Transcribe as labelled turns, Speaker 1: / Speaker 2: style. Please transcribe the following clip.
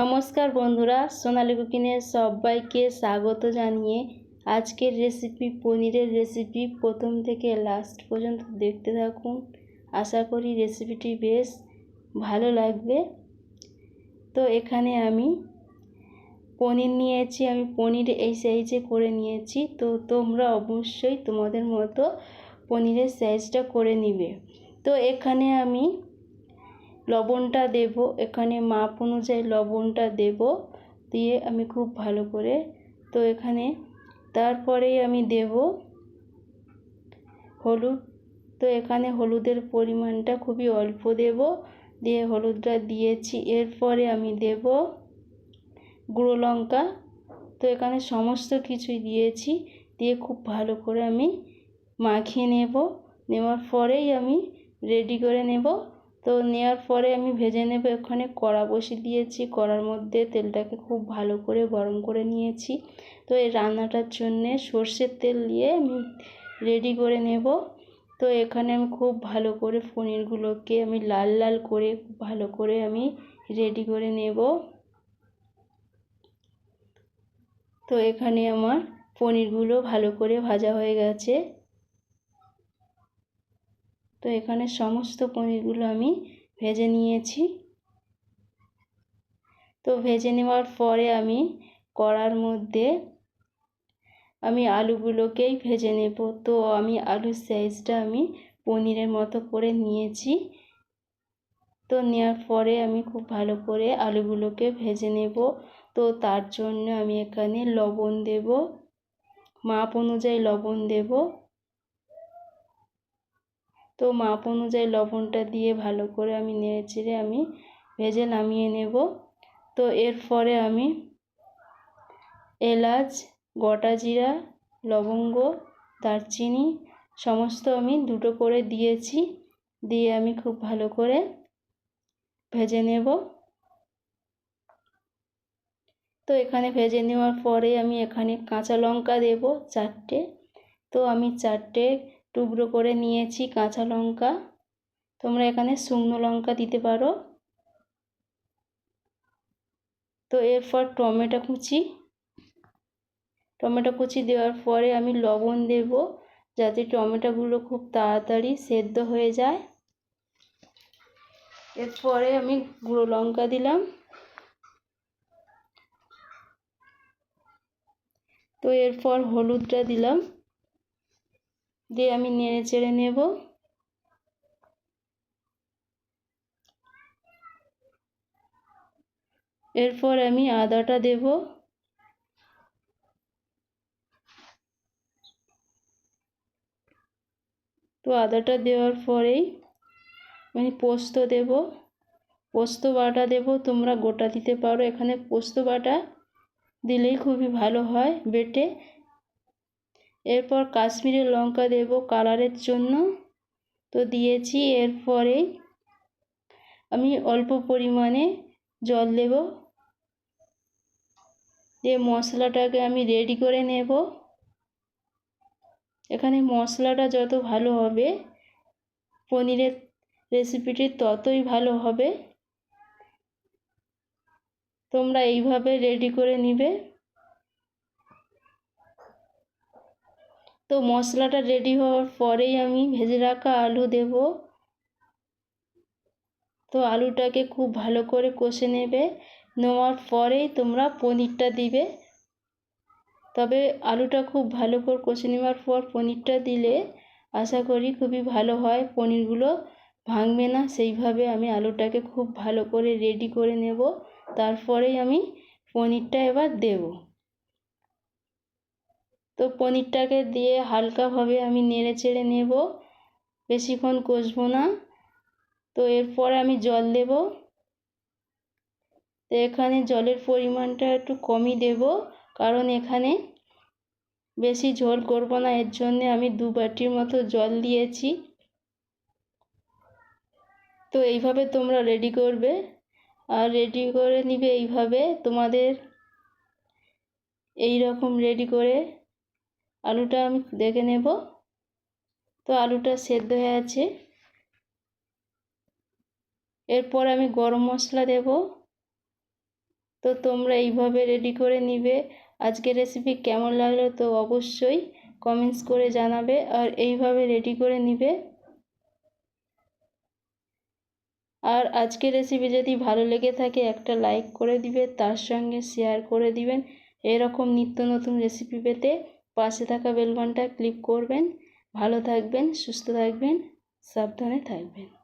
Speaker 1: নমস্কার বন্ধুরা, সোনালি কুকিংয়ে সবাইকে স্বাগত জানিয়ে আজকের রেসিপি পনিরের রেসিপি প্রথম থেকে লাস্ট পর্যন্ত দেখতে থাকুন। আশা করি রেসিপিটি বেশ ভালো লাগবে। তো এখানে আমি পনির নিয়েছি, আমি পনির এই সাইজে করে নিয়েছি। তো তোমরা অবশ্যই তোমাদের মতো পনিরের সাইজটা করে নিবে। তো এখানে আমি লবণটা দেব। এখানে মাপ অনুযায়ী লবণটা দেব। দিয়ে আমি খুব ভালো করে, তো এখানে তারপরেই আমি দেব হলুদ। তো এখানে হলুদের পরিমাণটা খুবই অল্প দেব। দিয়ে হলুদটা দিয়েছি। এরপরে আমি দেব গুঁড়ো লঙ্কা। তো এখানে সমস্ত কিছুই দিয়েছি। দিয়ে খুব ভালো করে আমি মাখিয়ে নেব। নেওয়ার পরেই আমি রেডি করে নেব। তো নেওয়ার পরে আমি ভেজে নেব, এখানে কড়া বসিয়ে দিয়েছি। কড়ার মধ্যে তেলটাকে খুব ভালো করে গরম করে নিয়েছি। তো এই রান্নাটার জন্যে সর্ষের তেল দিয়ে আমি রেডি করে নেব। তো এখানে আমি খুব ভালো করে পনিরগুলোকে আমি লাল লাল করে ভালো করে আমি রেডি করে নেব। তো এখানে আমার পনিরগুলো ভালো করে ভাজা হয়ে গেছে। তো এখানে সমস্ত পনিরগুলো আমি ভেজে নিয়েছি। তো ভেজে নেওয়ার পরে আমি কড়ার মধ্যে আমি আলুগুলোকেই ভেজে নেব। তো আমি আলুর সাইজটা আমি পনিরের মতো করে নিয়েছি। তো নেওয়ার পরে আমি খুব ভালো করে আলুগুলোকে ভেজে নেব। তো তার জন্য আমি এখানে লবণ দেব। মাপ অনুযায়ী লবণ দেব। তো মাপ অনুযায়ী লবণটা দিয়ে ভালো করে আমি নেড়ে চেড়ে আমি ভেজে নামিয়ে নেব। তো এরপরে আমি এলাচ, গোটা জিরা, লবঙ্গ, দারচিনি সমস্ত আমি দুটো করে দিয়েছি। দিয়ে আমি খুব ভালো করে ভেজে নেব। তো এখানে ভেজে নেওয়ার পরে আমি এখানে কাঁচা লঙ্কা দেব চারটে। তো আমি চারটে টুকরো করে নিয়েছি কাঁচা লঙ্কা। তোমরা এখানে শুকনো লঙ্কা দিতে পারো। তো এরপর টমেটো কুচি। টমেটো কুচি দেওয়ার পরে আমি লবণ দেব যাতে টমেটোগুলো খুব তাড়াতাড়ি সেদ্ধ হয়ে যায়। এরপরে আমি গুঁড়ো লঙ্কা দিলাম। তো এরপর হলুদটা দিলাম। দিয়ে আমি নেড়ে চেড়ে নেব। এরপর আমি আদাটা দেব। তো আদাটা দেওয়ার পরেই আমি পোস্ত দেব। পোস্ত বাটা দেব, তোমরা গোটা দিতে পারো। এখানে পোস্ত বাটা দিলেই খুবই ভালো হয় বেটে। এরপর কাশ্মীরি লঙ্কা দেব কালারের জন্য। তো দিয়েছি, এরপরে আমি অল্প পরিমাণে জল দেব। দিয়ে মশলাটাকে আমি রেডি করে নেব। এখানে মশলাটা যত ভালো হবে, পনিরের রেসিপিটি ততই ভালো হবে। তোমরা এইভাবে রেডি করে নিবে। তো মশলাটা রেডি হওয়ার পরেই আমি ভেজে রাখা আলু দেব। তো আলুটাকে খুব ভালো করে কষে নেবে। নেওয়ার পরেই তোমরা পনিরটা দিবে। তবে আলুটা খুব ভালো করে কষে নেওয়ার পর পনিরটা দিলে আশা করি খুবই ভালো হয়। পনিরগুলো ভাঙবে না, সেইভাবে আমি আলুটাকে খুব ভালো করে রেডি করে নেব। তারপরেই আমি পনিরটা এবার দেবো। তো পনিরটাকে দিয়ে হালকাভাবে আমি নেড়ে চেড়ে নেব। বেশিক্ষণ কষবো না। তো এরপর আমি জল দেব। তো এখানে জলের পরিমাণটা একটু কমই দেব, কারণ এখানে বেশি ঝোল করব না, এর জন্যে আমি দু বাটির মতো জল দিয়েছি। তো এইভাবে তোমরা রেডি করবে। আর রেডি করে নিবে এইভাবে। তোমাদের এই রকম রেডি করে আলুটা আমি দেখে নেব। তো আলুটা সেদ্ধ হয়ে আছে। এরপর আমি গরম মশলা দেব। তো তোমরা এইভাবে রেডি করে নিবে। আজকের রেসিপি কেমন লাগল তো অবশ্যই কমেন্টস করে জানাবে। আর এইভাবে রেডি করে নিবে। আর আজকের রেসিপি যদি ভালো লেগে থাকে একটা লাইক করে দিবে, তার সঙ্গে শেয়ার করে দিবেন। এরকম নিত্য নতুন রেসিপি পেতে পাশে থাকা বেলঘন্টা ক্লিক করবেন। ভালো থাকবেন সুস্থ থাকবেন সাবধানে থাকবেন।